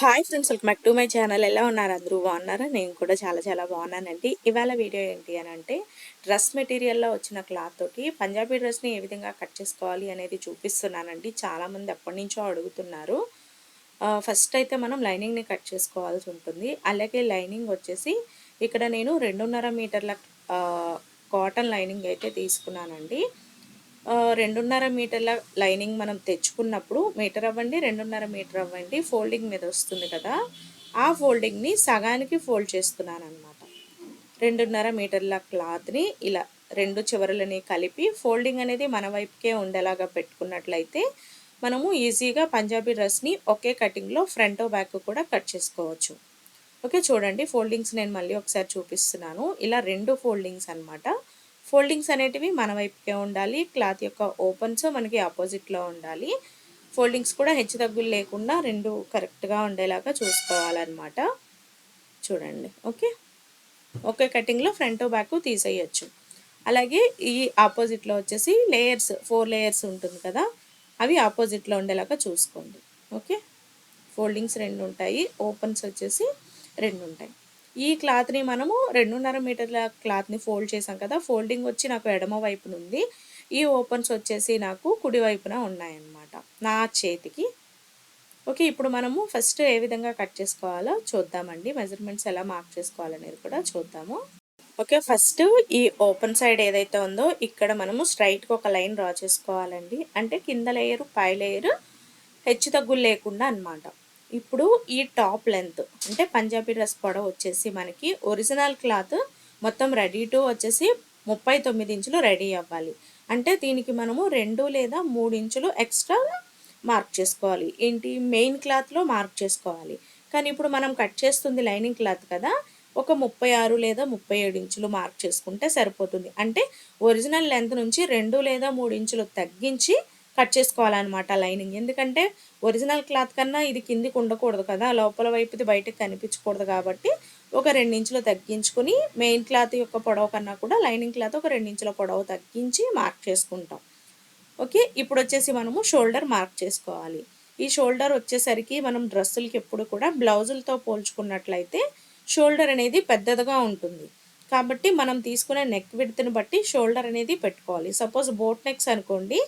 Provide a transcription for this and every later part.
Hi friends welcome back to my channel. ఎలా ఉన్నారు అందరూ? బాగున్నారా? నేను కూడా చాలా చాలా బాగున్నానండి. ఇవాళ వీడియో ఏంటి అని అంటే డ్రెస్ మెటీరియల్లో వచ్చిన క్లాత్ తోటి పంజాబీ డ్రెస్ని ఏ విధంగా కట్ చేసుకోవాలి అనేది చూపిస్తున్నానండి. చాలామంది ఎప్పటి నుంచో అడుగుతున్నారు. ఫస్ట్ అయితే మనం లైనింగ్ని కట్ చేసుకోవాల్సి ఉంటుంది. అలాగే లైనింగ్ వచ్చేసి ఇక్కడ నేను రెండున్నర మీటర్ల కాటన్ లైనింగ్ అయితే తీసుకున్నానండి. రెండున్నర మీటర్ల లైనింగ్ మనం తెచ్చుకున్నప్పుడు మీటర్ అవ్వండి రెండున్నర మీటర్ అవ్వండి ఫోల్డింగ్ మీద వస్తుంది కదా. ఆ ఫోల్డింగ్ని సగానికి ఫోల్డ్ చేస్తున్నాను అనమాట రెండున్నర మీటర్ల క్లాత్ని ఇలా రెండు చివరలని కలిపి ఫోల్డింగ్ అనేది మన వైపుకే ఉండేలాగా పెట్టుకున్నట్లయితే మనము ఈజీగా పంజాబీ డ్రెస్ని ఒకే కటింగ్లో ఫ్రంట్ బ్యాక్ కూడా కట్ చేసుకోవచ్చు. ఓకే చూడండి ఫోల్డింగ్స్ నేను మళ్ళీ ఒకసారి చూపిస్తున్నాను. ఇలా రెండు ఫోల్డింగ్స్ అనమాట ఫోల్డింగ్స్ అనేటివి మన వైపుకే ఉండాలి క్లాత్ యొక్క ఓపెన్స్ మనకి ఆపోజిట్లో ఉండాలి. ఫోల్డింగ్స్ కూడా హెచ్చు తగ్గులు లేకుండా రెండు కరెక్ట్గా ఉండేలాగా చూసుకోవాలన్నమాట. చూడండి ఓకే? ఒకే కటింగ్లో ఫ్రంట్ బ్యాక్ తీసేయచ్చు. అలాగే ఈ ఆపోజిట్లో వచ్చేసి లేయర్స్ ఫోర్ లేయర్స్ ఉంటుంది కదా అవి ఆపోజిట్లో ఉండేలాగా చూసుకోండి. ఓకే? ఫోల్డింగ్స్ రెండు ఉంటాయి ఓపెన్స్ వచ్చేసి రెండు ఉంటాయి. ఈ క్లాత్ని మనము రెండున్నర మీటర్ల క్లాత్ని ఫోల్డ్ చేసాం కదా ఫోల్డింగ్ వచ్చి నాకు ఎడమ వైపున ఉంది. ఈ ఓపెన్స్ వచ్చేసి నాకు కుడి వైపున ఉన్నాయన్నమాట నా చేతికి. ఓకే ఇప్పుడు మనము ఫస్ట్ ఏ విధంగా కట్ చేసుకోవాలో చూద్దామండి. మెజర్మెంట్స్ ఎలా మార్క్ చేసుకోవాలనేది కూడా చూద్దాము. ఓకే ఫస్ట్ ఈ ఓపెన్ సైడ్ ఏదైతే ఉందో ఇక్కడ మనము స్ట్రైట్గా ఒక లైన్ డ్రా చేసుకోవాలండి. అంటే కింద లేయరు పై లేయరు హెచ్చు తగ్గులు లేకుండా అనమాట ఇప్పుడు ఈ టాప్ లెంత్ అంటే పంజాబీ డ్రెస్ పొడవు వచ్చేసి మనకి ఒరిజినల్ క్లాత్ మొత్తం రెడీ టు వచ్చేసి ముప్పై తొమ్మిది ఇంచులు రెడీ అవ్వాలి. అంటే దీనికి మనము రెండు లేదా మూడు ఇంచులు ఎక్స్ట్రా మార్క్ చేసుకోవాలి. ఏంటి? మెయిన్ క్లాత్లో మార్క్ చేసుకోవాలి. కానీ ఇప్పుడు మనం కట్ చేస్తుంది లైనింగ్ క్లాత్ కదా ఒక ముప్పై ఆరు లేదా ముప్పై ఏడు ఇంచులు మార్క్ చేసుకుంటే సరిపోతుంది. అంటే ఒరిజినల్ లెంత్ నుంచి రెండు లేదా మూడు ఇంచులు తగ్గించి కట్ చేసుకోవాలన్నమాట లైనింగ్. ఎందుకంటే ఒరిజినల్ క్లాత్ కన్నా ఇది కిందికి ఉండకూడదు కదా లోపల వైపుది బయటకు కనిపించకూడదు కాబట్టి ఒక రెండించులు తగ్గించుకుని మెయిన్ క్లాత్ యొక్క పొడవు కన్నా కూడా లైనింగ్ క్లాత్ ఒక రెండించుల పొడవు తగ్గించి మార్క్ చేసుకుంటాం. ఓకే ఇప్పుడు వచ్చేసి మనము షోల్డర్ మార్క్ చేసుకోవాలి. ఈ షోల్డర్ వచ్చేసరికి మనం డ్రెస్సులకి ఎప్పుడు కూడా బ్లౌజులతో పోల్చుకున్నట్లయితే షోల్డర్ అనేది పెద్దదిగా ఉంటుంది. కాబట్టి మనం తీసుకునే నెక్ విడ్త్ని బట్టి షోల్డర్ అనేది పెట్టుకోవాలి. సపోజ్ బోట్ నెక్స్ అనుకోండి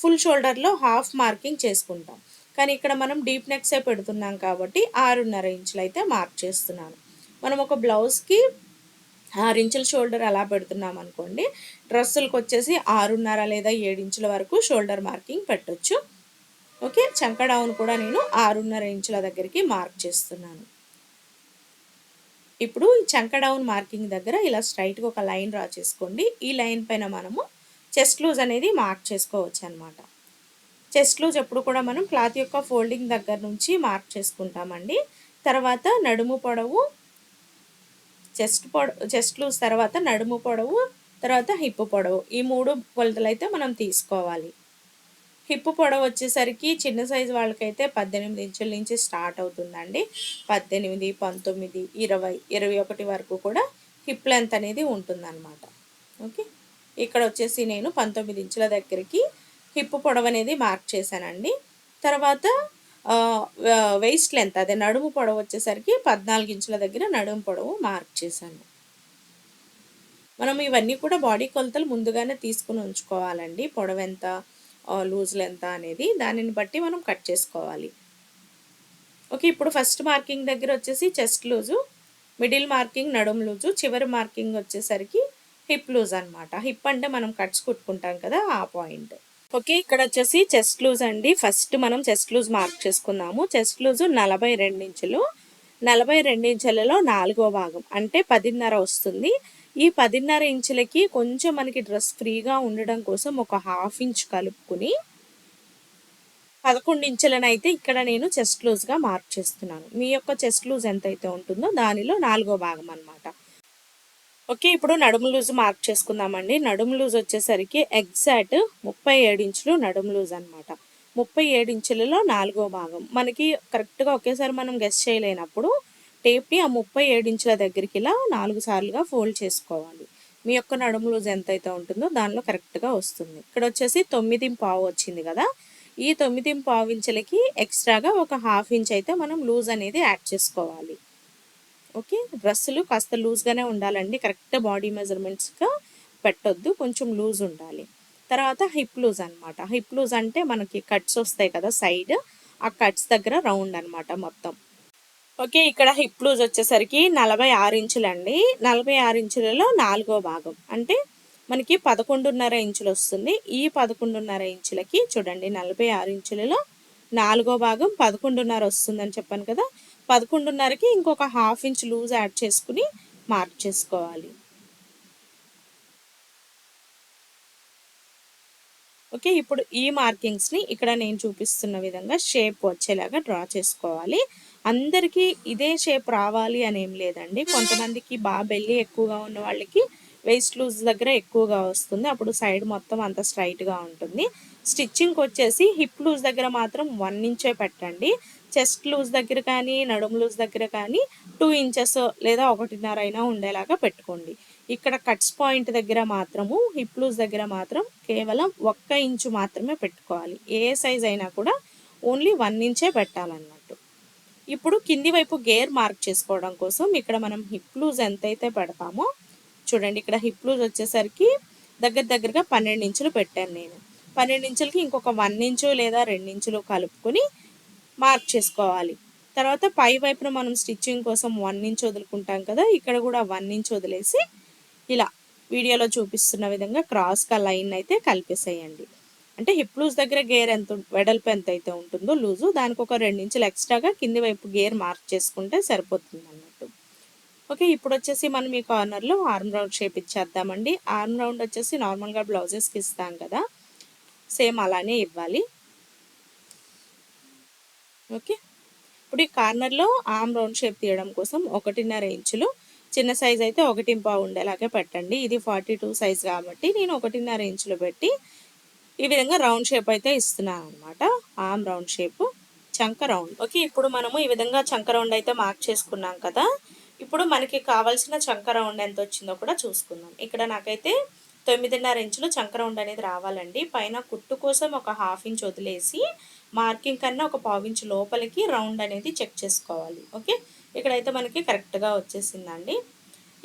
ఫుల్ షోల్డర్లో హాఫ్ మార్కింగ్ చేసుకుంటాం. కానీ ఇక్కడ మనం డీప్ నెక్సే పెడుతున్నాం కాబట్టి ఆరున్నర ఇంచులు అయితే మార్క్ చేస్తున్నాను. మనం ఒక బ్లౌజ్కి ఆరు ఇంచుల షోల్డర్ అలా పెడుతున్నాం అనుకోండి డ్రెస్సులకు వచ్చేసి ఆరున్నర లేదా ఏడు ఇంచుల వరకు షోల్డర్ మార్కింగ్ పెట్టొచ్చు. ఓకే చంక డౌన్ కూడా నేను ఆరున్నర ఇంచుల దగ్గరికి మార్క్ చేస్తున్నాను. ఇప్పుడు ఈ చంక డౌన్ మార్కింగ్ దగ్గర ఇలా స్ట్రైట్గా ఒక లైన్ డ్రా చేసుకోండి. ఈ లైన్ పైన మనము చెస్ట్ లూజ్ అనేది మార్క్ చేసుకోవచ్చు అనమాట చెస్ట్ లూజ్ ఎప్పుడు కూడా మనం క్లాత్ యొక్క ఫోల్డింగ్ దగ్గర నుంచి మార్క్ చేసుకుంటామండి. తర్వాత నడుము పొడవు చెస్ట్ పొడవు చెస్ట్ లూజ్ తర్వాత నడుము పొడవు తర్వాత హిప్ పొడవు. ఈ మూడు కొలతలు అయితే మనం తీసుకోవాలి. హిప్ పొడవు వచ్చేసరికి చిన్న సైజు వాళ్ళకైతే పద్దెనిమిది ఇంచుల నుంచి స్టార్ట్ అవుతుందండి. పద్దెనిమిది పంతొమ్మిది ఇరవై ఇరవై ఒకటి వరకు కూడా హిప్ లెంత్ అనేది ఉంటుందన్నమాట. ఓకే? ఇక్కడ వచ్చేసి నేను పంతొమ్మిది ఇంచుల దగ్గరికి హిప్ పొడవు అనేది మార్క్ చేశానండి. తర్వాత వెయిస్ట్ లెంత్ అదే నడుము పొడవు వచ్చేసరికి పద్నాలుగు ఇంచుల దగ్గర నడుము పొడవు మార్క్ చేశాను. మనం ఇవన్నీ కూడా బాడీ కొలతలు ముందుగానే తీసుకుని ఉంచుకోవాలండి. పొడవు ఎంత లూజ్ లెంత్ అనేది దానిని బట్టి మనం కట్ చేసుకోవాలి. ఓకే ఇప్పుడు ఫస్ట్ మార్కింగ్ దగ్గర వచ్చేసి చెస్ట్ లూజు మిడిల్ మార్కింగ్ నడుము లూజు చివరి మార్కింగ్ వచ్చేసరికి హిప్ లూజ్ అనమాట హిప్ అంటే మనం కట్స్ కుట్టుకుంటాం కదా ఆ పాయింట్. ఓకే ఇక్కడ వచ్చేసి చెస్ట్ లూజ్ అండి. ఫస్ట్ మనం చెస్ట్ లూజ్ మార్క్ చేసుకుందాము. చెస్ట్ లూజ్ నలభై ఇంచులు. నలభై ఇంచులలో నాలుగో భాగం అంటే పదిన్నర వస్తుంది. ఈ పదిన్నర ఇంచులకి కొంచెం మనకి డ్రెస్ ఫ్రీగా ఉండడం కోసం ఒక హాఫ్ ఇంచ్ కలుపుకుని పదకొండు ఇంచులనైతే ఇక్కడ నేను చెస్ట్ లూజ్గా మార్క్ చేస్తున్నాను. మీ యొక్క చెస్ట్ లూజ్ ఎంతైతే ఉంటుందో దానిలో నాలుగో భాగం అనమాట ఓకే ఇప్పుడు నడుము లూజ్ మార్క్ చేసుకుందామండి. నడుము లూజ్ వచ్చేసరికి ఎగ్జాక్ట్ ముప్పై ఏడు ఇంచులు నడుము లూజ్ అనమాట ముప్పై ఏడు ఇంచులలో నాలుగో భాగం. మనకి కరెక్ట్గా ఒకేసారి మనం గెస్ట్ చేయలేనప్పుడు టేప్ని ఆ ముప్పై ఏడు ఇంచుల దగ్గరికి ఇలా నాలుగు సార్లుగా ఫోల్డ్ చేసుకోవాలి. మీ యొక్క నడుము లూజ్ ఎంతైతే ఉంటుందో దానిలో కరెక్ట్గా వస్తుంది. ఇక్కడ వచ్చేసి తొమ్మిది పావు వచ్చింది కదా. ఈ తొమ్మిది పావు ఇంచులకి ఎక్స్ట్రాగా ఒక హాఫ్ ఇంచ్ అయితే మనం లూజ్ అనేది యాడ్ చేసుకోవాలి. ఓకే? డ్రెస్సులు కాస్త లూజ్గానే ఉండాలండి. కరెక్ట్ బాడీ మెజర్మెంట్స్గా పెట్టొద్దు. కొంచెం లూజ్ ఉండాలి. తర్వాత హిప్ లూజ్ అనమాట హిప్ లూజ్ అంటే మనకి కట్స్ వస్తాయి కదా సైడ్. ఆ కట్స్ దగ్గర రౌండ్ అనమాట మొత్తం. ఓకే ఇక్కడ హిప్ లూజ్ వచ్చేసరికి నలభై ఆరు ఇంచులండి. నలభై ఆరు ఇంచులలో నాలుగో భాగం. అంటే మనకి పదకొండున్నర ఇంచులు వస్తుంది. ఈ పదకొండున్నర ఇంచులకి చూడండి నలభై ఆరు ఇంచులలో నాలుగో భాగం పదకొండున్నర వస్తుందని చెప్పాను కదా. పదకొండున్నరకి ఇంకొక హాఫ్ ఇంచ్ లూజ్ యాడ్ చేసుకుని మార్క్ చేసుకోవాలి. ఓకే ఇప్పుడు ఈ మార్కింగ్స్ని ఇక్కడ నేను చూపిస్తున్న విధంగా షేప్ వచ్చేలాగా డ్రా చేసుకోవాలి. అందరికీ ఇదే షేప్ రావాలి అని ఏం లేదండి. కొంతమందికి బాగా బెల్లి ఎక్కువగా ఉన్న వాళ్ళకి వేస్ట్ లూజ్ దగ్గర ఎక్కువగా వస్తుంది. అప్పుడు సైడ్ మొత్తం అంత స్ట్రైట్గా ఉంటుంది. స్టిచ్చింగ్కి వచ్చేసి హిప్ లూజ్ దగ్గర మాత్రం వన్ ఇంచే పెట్టండి. చెస్ట్ లూజ్ దగ్గర కానీ నడుము లూజ్ దగ్గర కానీ టూ ఇంచెస్ లేదా ఒకటిన్నర అయినా ఉండేలాగా పెట్టుకోండి. ఇక్కడ కట్స్ పాయింట్ దగ్గర మాత్రము హిప్ లూజ్ దగ్గర మాత్రం కేవలం ఒక్క ఇంచు మాత్రమే పెట్టుకోవాలి. ఏ సైజ్ అయినా కూడా ఓన్లీ వన్ ఇంచే పెట్టాలన్నట్టు. ఇప్పుడు కింది వైపు గేర్ మార్క్ చేసుకోవడం కోసం ఇక్కడ మనం హిప్ లూజ్ ఎంతైతే పెడతామో చూడండి ఇక్కడ హిప్ లూజ్ వచ్చేసరికి దగ్గర దగ్గరగా పన్నెండు ఇంచులు పెట్టాను నేను. పన్నెండు ఇంచులకి ఇంకొక వన్ ఇంచు లేదా రెండు ఇంచులు కలుపుకొని మార్క్ చేసుకోవాలి. తర్వాత పై వైపున మనం స్టిచ్చింగ్ కోసం వన్ ఇంచ్ వదులుకుంటాం కదా ఇక్కడ కూడా వన్ ఇంచ్ వదిలేసి ఇలా వీడియోలో చూపిస్తున్న విధంగా క్రాస్గా లైన్ అయితే కలిపేసేయండి. అంటే హిప్ లూజ్ దగ్గర గేర్ ఎంత వెడల్పు ఎంత అయితే ఉంటుందో లూజు దానికి ఒక రెండు ఇంచులు ఎక్స్ట్రాగా కింది వైపు గేర్ మార్క్ చేసుకుంటే సరిపోతుంది అన్నట్టు ఓకే ఇప్పుడు వచ్చేసి మనం ఈ కార్నర్లో ఆర్మ్ రౌండ్ షేప్ ఇచ్చేద్దామండి. ఆర్మ్ రౌండ్ వచ్చేసి నార్మల్గా బ్లౌజెస్కి ఇస్తాం కదా సేమ్ అలానే ఇవ్వాలి. ఓకే. ఇప్పుడు ఈ కార్నర్లో ఆమ్ రౌండ్ షేప్ తీయడం కోసం ఒకటిన్నర ఇంచులు చిన్న సైజ్ అయితే ఒకటి పావు ఉండేలాగే పెట్టండి. ఇది ఫార్టీ టూ సైజ్ కాబట్టి నేను ఒకటిన్నర ఇంచులు పెట్టి ఈ విధంగా రౌండ్ షేప్ అయితే ఇస్తున్నాను అనమాట ఆమ్ రౌండ్ షేప్ చంక రౌండ్. ఓకే ఇప్పుడు మనము ఈ విధంగా చంక రౌండ్ అయితే మార్క్ చేసుకున్నాం కదా. ఇప్పుడు మనకి కావాల్సిన చంక రౌండ్ ఎంత వచ్చిందో కూడా చూసుకుందాం. ఇక్కడ నాకైతే తొమ్మిదిన్నర ఇంచులు చంకరౌండ్ అనేది రావాలండి. పైన కుట్టు కోసం ఒక హాఫ్ ఇంచ్ వదిలేసి మార్కింగ్ కన్నా ఒక పావు లోపలికి రౌండ్ అనేది చెక్ చేసుకోవాలి. ఓకే? ఇక్కడైతే మనకి కరెక్ట్గా వచ్చేసిందండి.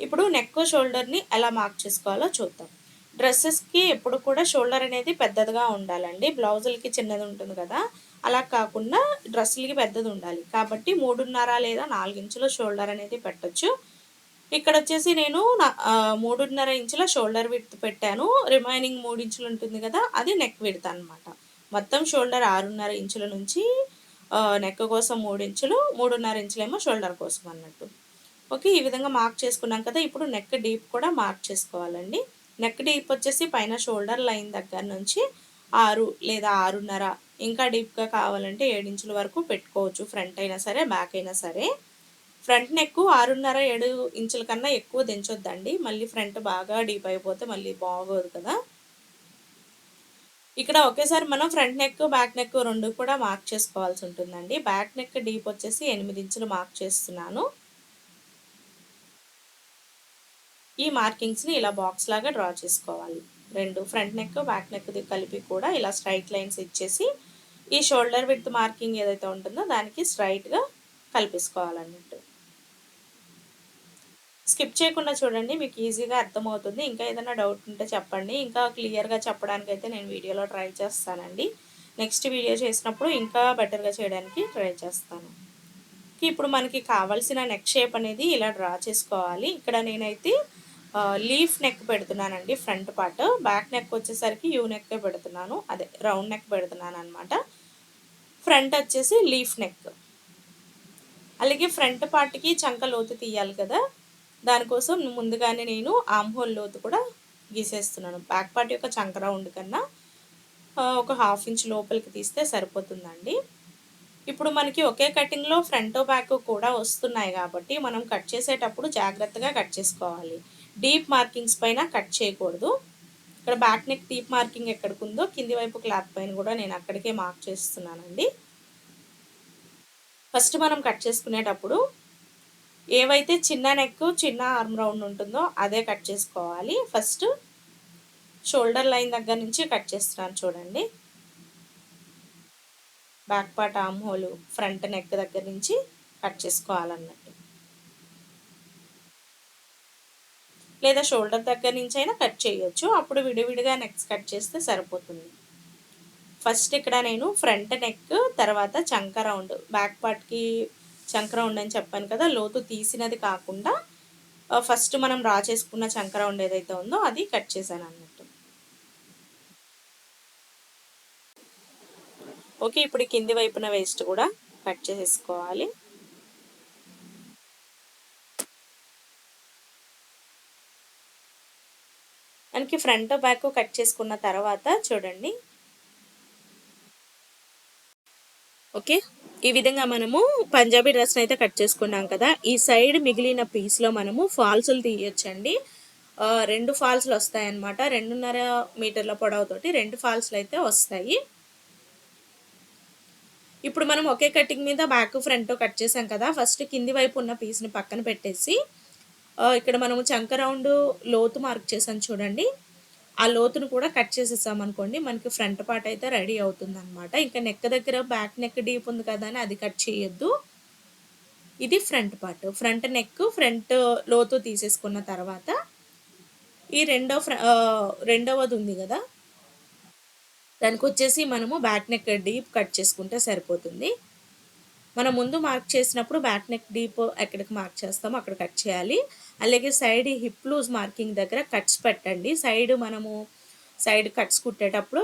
ఇప్పుడు నెక్ షోల్డర్ని ఎలా మార్క్ చేసుకోవాలో చూద్దాం. డ్రెస్సెస్కి ఎప్పుడు కూడా షోల్డర్ అనేది పెద్దదిగా ఉండాలండి. బ్లౌజులకి చిన్నది ఉంటుంది కదా. అలా కాకుండా డ్రెస్సులకి పెద్దది ఉండాలి. కాబట్టి మూడున్నర లేదా నాలుగు ఇంచుల షోల్డర్ అనేది పెట్టచ్చు. ఇక్కడ వచ్చేసి నేను మూడున్నర ఇంచుల షోల్డర్ విడ్త్ పెట్టాను. రిమైనింగ్ మూడు ఇంచులు ఉంటుంది కదా అది నెక్ విడత అనమాట మొత్తం షోల్డర్ ఆరున్నర ఇంచుల నుంచి నెక్ కోసం మూడు ఇంచులు మూడున్నర ఇంచులేమో షోల్డర్ కోసం అన్నట్టు. ఓకే ఈ విధంగా మార్క్ చేసుకున్నాం కదా ఇప్పుడు నెక్ డీప్ కూడా మార్క్ చేసుకోవాలండి. నెక్ డీప్ వచ్చేసి పైన షోల్డర్ లైన్ దగ్గర నుంచి ఆరు లేదా ఆరున్నర ఇంకా డీప్గా కావాలంటే ఏడించుల వరకు పెట్టుకోవచ్చు ఫ్రంట్ అయినా సరే బ్యాక్ అయినా సరే. ఫ్రంట్ నెక్ ఆరున్నర ఏడు ఇంచుల కన్నా ఎక్కువ దించొద్దండి. మళ్ళీ ఫ్రంట్ బాగా డీప్ అయిపోతే మళ్ళీ బాగోదు కదా. ఇక్కడ ఒకేసారి మనం ఫ్రంట్ నెక్ బ్యాక్ నెక్ రెండు కూడా మార్క్ చేసుకోవాల్సి ఉంటుందండి. బ్యాక్ నెక్ డీప్ వచ్చేసి ఎనిమిది ఇంచులు మార్క్ చేస్తున్నాను. ఈ మార్కింగ్స్ని ఇలా బాక్స్ లాగా డ్రా చేసుకోవాలి. రెండు ఫ్రంట్ నెక్ బ్యాక్ నెక్ కలిపి కూడా ఇలా స్ట్రైట్ లైన్స్ ఇచ్చేసి ఈ షోల్డర్ విత్ మార్కింగ్ ఏదైతే ఉంటుందో దానికి స్ట్రైట్గా కల్పిసుకోవాలన్నట్టు. స్కిప్ చేయకుండా చూడండి మీకు ఈజీగా అర్థమవుతుంది. ఇంకా ఏదైనా డౌట్ ఉంటే చెప్పండి. ఇంకా క్లియర్గా చెప్పడానికి అయితే నేను వీడియోలో ట్రై చేస్తానండి. నెక్స్ట్ వీడియో చేసినప్పుడు ఇంకా బెటర్గా చేయడానికి ట్రై చేస్తాను. ఇప్పుడు మనకి కావాల్సిన నెక్ షేప్ అనేది ఇలా డ్రా చేసుకోవాలి. ఇక్కడ నేనైతే లీఫ్ నెక్ పెడుతున్నానండి ఫ్రంట్ పార్ట్. బ్యాక్ నెక్ వచ్చేసరికి యూ నెక్ పెడుతున్నాను. అదే రౌండ్ నెక్ పెడుతున్నాను అనమాట ఫ్రంట్ వచ్చేసి లీఫ్ నెక్. అలాగే ఫ్రంట్ పార్ట్కి చంక లోతు తీయాలి కదా. దానికోసం ముందుగానే నేను ఆమ్ హోల్ లోతు కూడా గీసేస్తున్నాను. బ్యాక్ పార్ట్ యొక్క చంక రౌండ్ కన్నా ఒక హాఫ్ ఇంచ్ లోపలికి తీస్తే సరిపోతుందండి. ఇప్పుడు మనకి ఒకే కటింగ్లో ఫ్రంట్ బ్యాక్ కూడా వస్తున్నాయి కాబట్టి మనం కట్ చేసేటప్పుడు జాగ్రత్తగా కట్ చేసుకోవాలి. డీప్ మార్కింగ్స్ పైన కట్ చేయకూడదు. ఇక్కడ బ్యాక్ నెక్ డీప్ మార్కింగ్ ఎక్కడికి కింది వైపు క్లాత్ పైన కూడా నేను అక్కడికే మార్క్ చేస్తున్నానండి. ఫస్ట్ మనం కట్ చేసుకునేటప్పుడు ఏవైతే చిన్న నెక్ చిన్న ఆర్మ్ రౌండ్ ఉంటుందో అదే కట్ చేసుకోవాలి. ఫస్ట్ షోల్డర్ లైన్ దగ్గర నుంచి కట్ చేస్తున్నాను చూడండి. Back part arm hole front neck దగ్గర నుంచి కట్ చేసుకోవాలన్నట్టు. లేదా షోల్డర్ దగ్గర నుంచి అయినా కట్ చేయొచ్చు. అప్పుడు విడివిడిగా నెక్స్ కట్ చేస్తే సరిపోతుంది. ఫస్ట్ ఇక్కడ నేను ఫ్రంట్ నెక్ తర్వాత చంక రౌండ్ బ్యాక్ పార్ట్కి చంక రౌండ్ అని చెప్పాను కదా లోతు తీసినది కాకుండా ఫస్ట్ మనం రా చేసుకున్న చంక రౌండ్ ఏదైతే ఉందో అది కట్ చేశాను అన్నట్టు. ఓకే ఇప్పుడు కింది వైపున వేస్ట్ కూడా కట్ చేసేసుకోవాలి. మనకి ఫ్రంట్ బ్యాక్ కట్ చేసుకున్న తర్వాత చూడండి. ఓకే ఈ విధంగా మనము పంజాబీ డ్రెస్ని అయితే కట్ చేసుకున్నాం కదా. ఈ సైడ్ మిగిలిన పీస్లో మనము ఫాల్సులు తీయొచ్చండి. రెండు ఫాల్స్లు వస్తాయన్నమాట. రెండున్నర మీటర్ల పొడవుతోటి రెండు ఫాల్స్లు అయితే వస్తాయి. ఇప్పుడు మనం ఒకే కటింగ్ మీద బ్యాక్ ఫ్రంట్ కట్ చేసాం కదా. ఫస్ట్ కింది వైపు ఉన్న పీస్ని పక్కన పెట్టేసి ఇక్కడ మనము చంక రౌండ్ లోతు మార్క్ చేసాం చూడండి. ఆ లోతును కూడా కట్ చేసేసాం అనుకోండి మనకి ఫ్రంట్ పార్ట్ అయితే రెడీ అవుతుంది అనమాట ఇంకా నెక్ దగ్గర బ్యాక్ నెక్ డీప్ ఉంది కదా అని అది కట్ చేయొద్దు. ఇది front part. Front neck front లోతు తీసేసుకున్న తర్వాత ఈ రెండో రెండవది ఉంది కదా దానికి వచ్చేసి మనము బ్యాక్ నెక్ డీప్ కట్ చేసుకుంటే సరిపోతుంది. మనం ముందు మార్క్ చేసినప్పుడు బ్యాక్ నెక్ డీప్ ఎక్కడికి మార్క్ చేస్తామో అక్కడ కట్ చేయాలి. అలాగే సైడ్ హిప్ లూజ్ మార్కింగ్ దగ్గర కట్స్ పెట్టండి. సైడ్ మనము సైడ్ కట్స్ కుట్టేటప్పుడు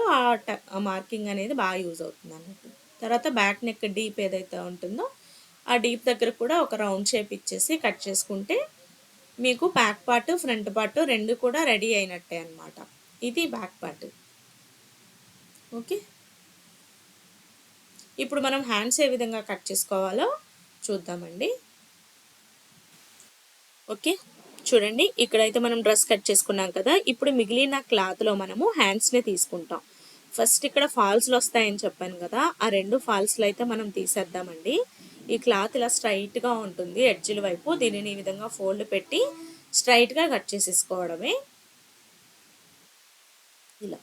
ఆ మార్కింగ్ అనేది బాగా యూజ్ అవుతుంది అన్నట్టు. తర్వాత బ్యాక్ నెక్ డీప్ ఏదైతే ఉంటుందో ఆ డీప్ దగ్గర కూడా ఒక రౌండ్ షేప్ ఇచ్చేసి కట్ చేసుకుంటే మీకు బ్యాక్ పార్ట్ ఫ్రంట్ పార్ట్ రెండు కూడా రెడీ అయినట్టే అనమాట ఇది బ్యాక్ పార్ట్. ఓకే? ఇప్పుడు మనం హ్యాండ్స్ ఏ విధంగా కట్ చేసుకోవాలో చూద్దామండి. ఓకే? చూడండి ఇక్కడైతే మనం డ్రెస్ కట్ చేసుకున్నాం కదా ఇప్పుడు మిగిలిన క్లాత్లో మనము హ్యాండ్స్నే తీసుకుంటాం. ఫస్ట్ ఇక్కడ ఫాల్స్లు వస్తాయని చెప్పాను కదా ఆ రెండు ఫాల్స్లు అయితే మనం తీసేద్దామండి. ఈ క్లాత్ ఇలా స్ట్రైట్గా ఉంటుంది ఎడ్జిల వైపు దీనిని ఈ విధంగా ఫోల్డ్ పెట్టి స్ట్రైట్గా కట్ చేసేసుకోవడమే. ఇలా.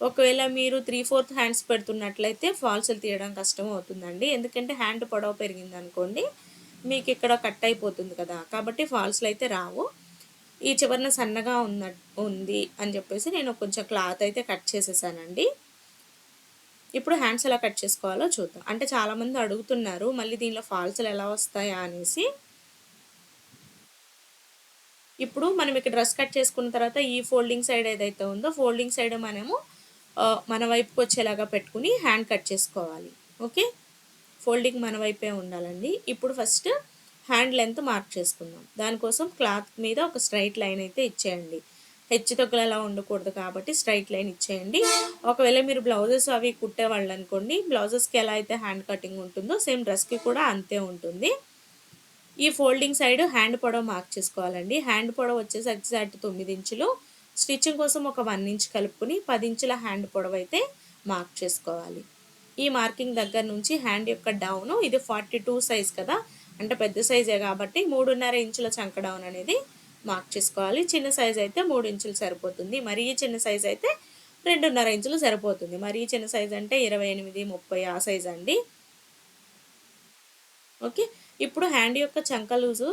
ఒకవేళ మీరు త్రీ ఫోర్త్ హ్యాండ్స్ పెడుతున్నట్లయితే ఫాల్స్లు తీయడం కష్టం అవుతుందండి. ఎందుకంటే హ్యాండ్ పొడవ పెరిగింది అనుకోండి మీకు ఇక్కడ కట్ అయిపోతుంది కదా. కాబట్టి ఫాల్స్లు అయితే రావు. ఈ చివరిన సన్నగా ఉన్న ఉంది అని చెప్పేసి నేను కొంచెం క్లాత్ అయితే కట్ చేసేసానండి. ఇప్పుడు హ్యాండ్స్ ఎలా కట్ చేసుకోవాలో చూద్దాం. అంటే చాలామంది అడుగుతున్నారు మళ్ళీ దీనిలో ఫాల్స్లు ఎలా వస్తాయా అనేసి. ఇప్పుడు మనం ఇక్కడ డ్రెస్ కట్ చేసుకున్న తర్వాత ఈ ఫోల్డింగ్ సైడ్ ఏదైతే ఉందో ఫోల్డింగ్ సైడ్ మనము మన వైపుకి వచ్చేలాగా పెట్టుకుని హ్యాండ్ కట్ చేసుకోవాలి. ఓకే? ఫోల్డింగ్ మన వైపే ఉండాలండి. ఇప్పుడు ఫస్ట్ హ్యాండ్ లెంత్ మార్క్ చేసుకుందాం. దానికోసం క్లాత్ మీద ఒక స్ట్రైట్ లైన్ అయితే ఇచ్చేయండి. హెచ్చు తొక్కలు అలా ఉండకూడదు కాబట్టి స్ట్రైట్ లైన్ ఇచ్చేయండి. ఒకవేళ మీరు బ్లౌజెస్ అవి కుట్టేవాళ్ళు అనుకోండి బ్లౌజెస్కి ఎలా అయితే హ్యాండ్ కటింగ్ ఉంటుందో సేమ్ డ్రెస్కి కూడా అంతే ఉంటుంది. ఈ ఫోల్డింగ్ సైడ్ హ్యాండ్ పొడవు మార్క్ చేసుకోవాలండి. హ్యాండ్ పొడవు వచ్చేసి ఎగ్జాక్ట్ తొమ్మిది ఇంచులు. స్టిచ్చింగ్ కోసం ఒక వన్ ఇంచ్ కలుపుకొని పది ఇంచుల హ్యాండ్ పొడవు అయితే మార్క్ చేసుకోవాలి. ఈ మార్కింగ్ దగ్గర నుంచి హ్యాండ్ యొక్క డౌన్ ఇది ఫార్టీ టూ సైజ్ కదా. అంటే పెద్ద సైజే కాబట్టి మూడున్నర ఇంచుల చంక డౌన్ అనేది మార్క్ చేసుకోవాలి. చిన్న సైజ్ అయితే మూడు ఇంచులు సరిపోతుంది. మరీ చిన్న సైజ్ అయితే రెండున్నర ఇంచులు సరిపోతుంది. మరీ చిన్న సైజ్ అంటే ఇరవై ఎనిమిది ముప్పై ఆ సైజ్ అండి. ఓకే. ఇప్పుడు హ్యాండ్ యొక్క చంక లూజు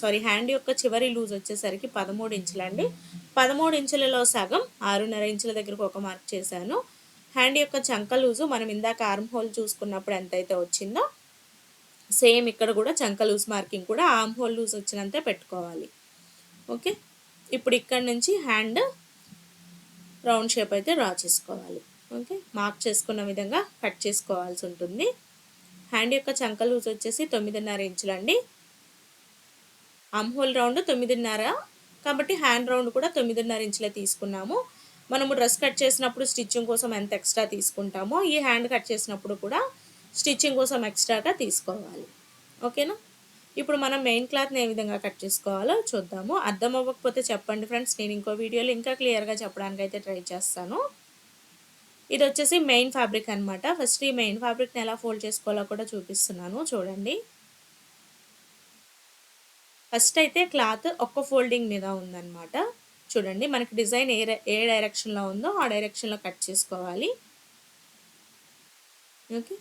సారీ హ్యాండ్ యొక్క చివరి లూజ్ వచ్చేసరికి పదమూడు ఇంచులండి. పదమూడు ఇంచులలో సగం ఆరున్నర ఇంచుల దగ్గరకు ఒక మార్క్ చేశాను. హ్యాండ్ యొక్క చంక లూజు మనం ఇందాక ఆర్మ్ హోల్ చూసుకున్నప్పుడు ఎంతైతే వచ్చిందో సేమ్ ఇక్కడ కూడా చంక లూజ్ మార్కింగ్ కూడా ఆర్మ్ హోల్ లూజ్ వచ్చినంతే పెట్టుకోవాలి. ఓకే? ఇప్పుడు ఇక్కడ నుంచి హ్యాండ్ రౌండ్ షేప్ అయితే డ్రా చేసుకోవాలి. ఓకే? మార్క్ చేసుకున్న విధంగా కట్ చేసుకోవాల్సి ఉంటుంది. హ్యాండ్ యొక్క చంక లూజ్ వచ్చేసి తొమ్మిదిన్నర ఇంచులండి. హోల్ రౌండ్ తొమ్మిదిన్నర కాబట్టి హ్యాండ్ రౌండ్ కూడా తొమ్మిదిన్నర ఇంచులే తీసుకున్నాము. మనము డ్రెస్ కట్ చేసినప్పుడు స్టిచ్చింగ్ కోసం ఎంత ఎక్స్ట్రా తీసుకుంటామో ఈ హ్యాండ్ కట్ చేసినప్పుడు కూడా స్టిచ్చింగ్ కోసం ఎక్స్ట్రాగా తీసుకోవాలి. ఓకేనా? ఇప్పుడు మనం మెయిన్ క్లాత్ని ఏ విధంగా కట్ చేసుకోవాలో చూద్దాము. అర్థం అవ్వకపోతే చెప్పండి ఫ్రెండ్స్. నేను ఇంకో వీడియోలో ఇంకా క్లియర్గా చెప్పడానికి అయితే ట్రై చేస్తాను. ఇది వచ్చేసి మెయిన్ ఫ్యాబ్రిక్ అనమాట ఫస్ట్ ఈ మెయిన్ ఫ్యాబ్రిక్ని ఎలా ఫోల్డ్ చేసుకోవాలో కూడా చూపిస్తున్నాను. చూడండి. ఫస్ట్ అయితే క్లాత్ ఒక్క ఫోల్డింగ్ మీద ఉందన్నమాట. చూడండి మనకి డిజైన్ ఏ ఏ డైరెక్షన్లో ఉందో ఆ డైరెక్షన్లో కట్ చేసుకోవాలి. ఓకే.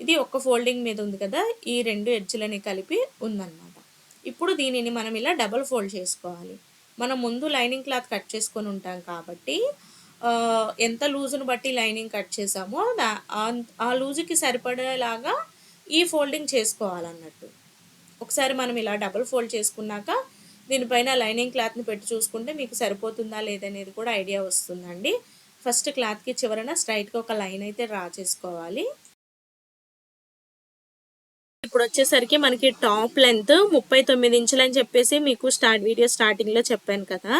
ఇది ఒక ఫోల్డింగ్ మీద ఉంది కదా ఈ రెండు ఎడ్జ్లని కలిపి ఉందన్నమాట. ఇప్పుడు దీనిని మనం ఇలా డబల్ ఫోల్డ్ చేసుకోవాలి. మనం ముందు లైనింగ్ క్లాత్ కట్ చేసుకొని ఉంటాం కాబట్టి ఎంత లూజును బట్టి లైనింగ్ కట్ చేసామో ఆ లూజుకి సరిపడేలాగా ఈ ఫోల్డింగ్ చేసుకోవాలన్నట్టు. ఒకసారి మనం ఇలా డబుల్ ఫోల్డ్ చేసుకున్నాక దీనిపైన లైనింగ్ క్లాత్ని పెట్టి చూసుకుంటే మీకు సరిపోతుందా లేదనేది కూడా ఐడియా వస్తుందండి. ఫస్ట్ క్లాత్కి చివరన స్ట్రైట్గా ఒక లైన్ అయితే డ్రా చేసుకోవాలి. ఇప్పుడు వచ్చేసరికి మనకి టాప్ లెంత్ ముప్పై తొమ్మిది ఇంచులు అని చెప్పేసి మీకు స్టార్ట్ వీడియో స్టార్టింగ్లో చెప్పాను కదా.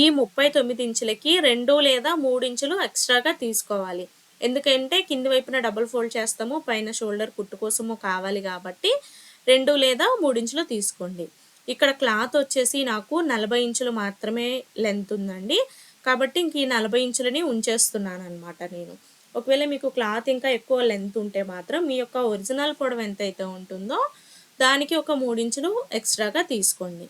ఈ ముప్పై తొమ్మిది ఇంచులకి రెండు లేదా మూడు ఇంచులు ఎక్స్ట్రాగా తీసుకోవాలి. ఎందుకంటే కింది వైపున డబుల్ ఫోల్డ్ చేస్తాము పైన షోల్డర్ కుట్టు కోసము కావాలి కాబట్టి రెండు లేదా మూడు ఇంచులు తీసుకోండి. ఇక్కడ క్లాత్ వచ్చేసి నాకు నలభై ఇంచులు మాత్రమే లెంత్ ఉందండి. కాబట్టి ఇంక ఈ నలభై ఇంచులని ఉంచేస్తున్నాను అనమాట నేను. ఒకవేళ మీకు క్లాత్ ఇంకా ఎక్కువ లెంత్ ఉంటే మాత్రం మీ యొక్క ఒరిజినల్ పొడవు ఎంత అయితే ఉంటుందో దానికి ఒక మూడించులు ఎక్స్ట్రాగా తీసుకోండి.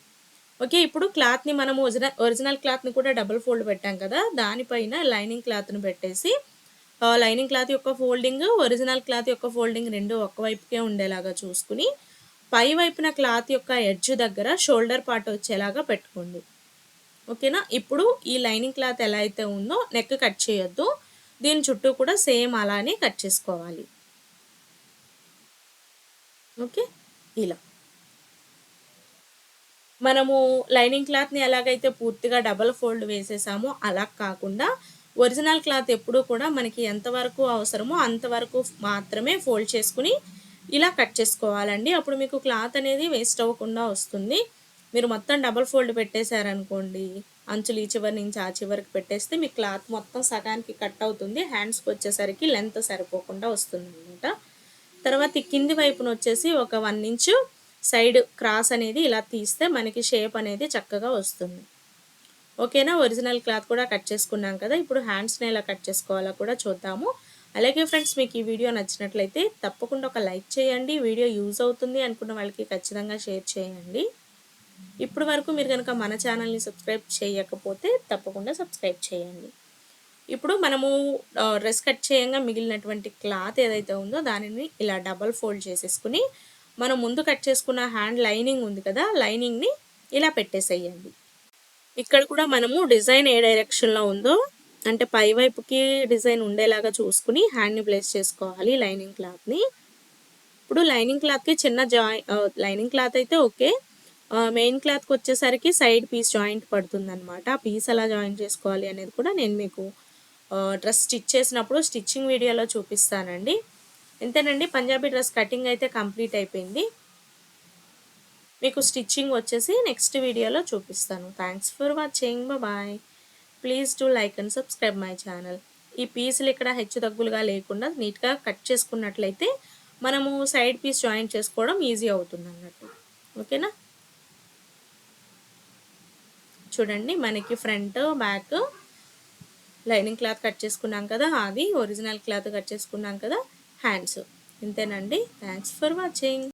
ఓకే ఇప్పుడు క్లాత్ని మనం ఒరిజినల్ ఒరిజినల్ క్లాత్ని కూడా డబుల్ ఫోల్డ్ పెట్టాం కదా దానిపైన లైనింగ్ క్లాత్ని పెట్టేసి లైనింగ్ క్లాత్ యొక్క ఫోల్డింగ్ ఒరిజినల్ క్లాత్ యొక్క ఫోల్డింగ్ రెండు ఒకవైపుకే ఉండేలాగా చూసుకుని పై వైపున క్లాత్ యొక్క ఎడ్జ్ దగ్గర షోల్డర్ పార్ట్ వచ్చేలాగా పెట్టుకోండి. ఓకేనా? ఇప్పుడు ఈ లైనింగ్ క్లాత్ ఎలా అయితే ఉందో నెక్ కట్ చేయొద్దు. దీని చుట్టూ కూడా సేమ్ అలానే కట్ చేసుకోవాలి. ఓకే? ఇలా. మనము లైనింగ్ క్లాత్ని ఎలాగైతే పూర్తిగా డబల్ ఫోల్డ్ వేసేసామో అలా కాకుండా ఒరిజినల్ క్లాత్ ఎప్పుడూ కూడా మనకి ఎంతవరకు అవసరమో అంతవరకు మాత్రమే ఫోల్డ్ చేసుకుని ఇలా కట్ చేసుకోవాలండి. అప్పుడు మీకు క్లాత్ అనేది వేస్ట్ అవ్వకుండా వస్తుంది. మీరు మొత్తం డబల్ ఫోల్డ్ పెట్టేశారనుకోండి అంచులు ఈ చివరి నుంచి ఆ చివరికి పెట్టేస్తే మీ క్లాత్ మొత్తం సగానికి కట్ అవుతుంది. హ్యాండ్స్కి వచ్చేసరికి లెంత్ సరిపోకుండా వస్తుంది అనమాట తర్వాత ఈ కింది వైపున వచ్చేసి ఒక వన్ ఇంచు సైడ్ క్రాస్ అనేది ఇలా తీస్తే మనకి షేప్ అనేది చక్కగా వస్తుంది. ఓకేనా? ఒరిజినల్ క్లాత్ కూడా కట్ చేసుకున్నాం కదా? ఇప్పుడు హ్యాండ్స్ని ఎలా కట్ చేసుకోవాలో కూడా చూద్దాము. అలాగే ఫ్రెండ్స్ మీకు ఈ వీడియో నచ్చినట్లయితే తప్పకుండా ఒక లైక్ చేయండి. వీడియో యూజ్ అవుతుంది అనుకున్న వాళ్ళకి ఖచ్చితంగా షేర్ చేయండి. ఇప్పుడు వరకు మీరు కనుక మన ఛానల్ని సబ్స్క్రైబ్ చేయకపోతే తప్పకుండా సబ్స్క్రైబ్ చేయండి. ఇప్పుడు మనము డ్రెస్ కట్ చేయంగా మిగిలినటువంటి క్లాత్ ఏదైతే ఉందో దానిని ఇలా డబల్ ఫోల్డ్ చేసేసుకుని మనం ముందు కట్ చేసుకున్న హ్యాండ్ లైనింగ్ ఉంది కదా లైనింగ్ని ఇలా పెట్టేసేయండి. ఇక్కడ కూడా మనము డిజైన్ ఏ డైరెక్షన్లో ఉందో అంటే పై వైపుకి డిజైన్ ఉండేలాగా చూసుకుని హ్యాండ్ని ప్లేస్ చేసుకోవాలి లైనింగ్ క్లాత్ని. ఇప్పుడు లైనింగ్ క్లాత్కి చిన్న జాయి లైనింగ్ క్లాత్ అయితే ఓకే. మెయిన్ క్లాత్కి వచ్చేసరికి సైడ్ పీస్ జాయింట్ పడుతుంది అనమాట ఆ పీస్ ఎలా జాయిన్ చేసుకోవాలి అనేది కూడా నేను మీకు డ్రెస్ స్టిచ్ చేసినప్పుడు స్టిచ్చింగ్ వీడియోలో చూపిస్తానండి. ఎంతేనండి పంజాబీ డ్రెస్ కటింగ్ అయితే కంప్లీట్ అయిపోయింది. మీకు స్టిచ్చింగ్ వచ్చేసి నెక్స్ట్ వీడియోలో చూపిస్తాను. Thanks for watching. Bye. Please to like and subscribe my channel. ఈ పీసులు ఇక్కడ హెచ్చు తగ్గులుగా లేకుండా నీట్గా కట్ చేసుకున్నట్లయితే మనము సైడ్ పీస్ జాయిన్ చేసుకోవడం ఈజీ అవుతుంది అన్నట్టు. ఓకేనా? చూడండి మనకి front back lining cloth cut చేసుకున్నాం కదా అది ఒరిజినల్ క్లాత్ కట్ చేసుకున్నాం కదా హ్యాండ్స్. ఇంతేనండి. Thanks for watching.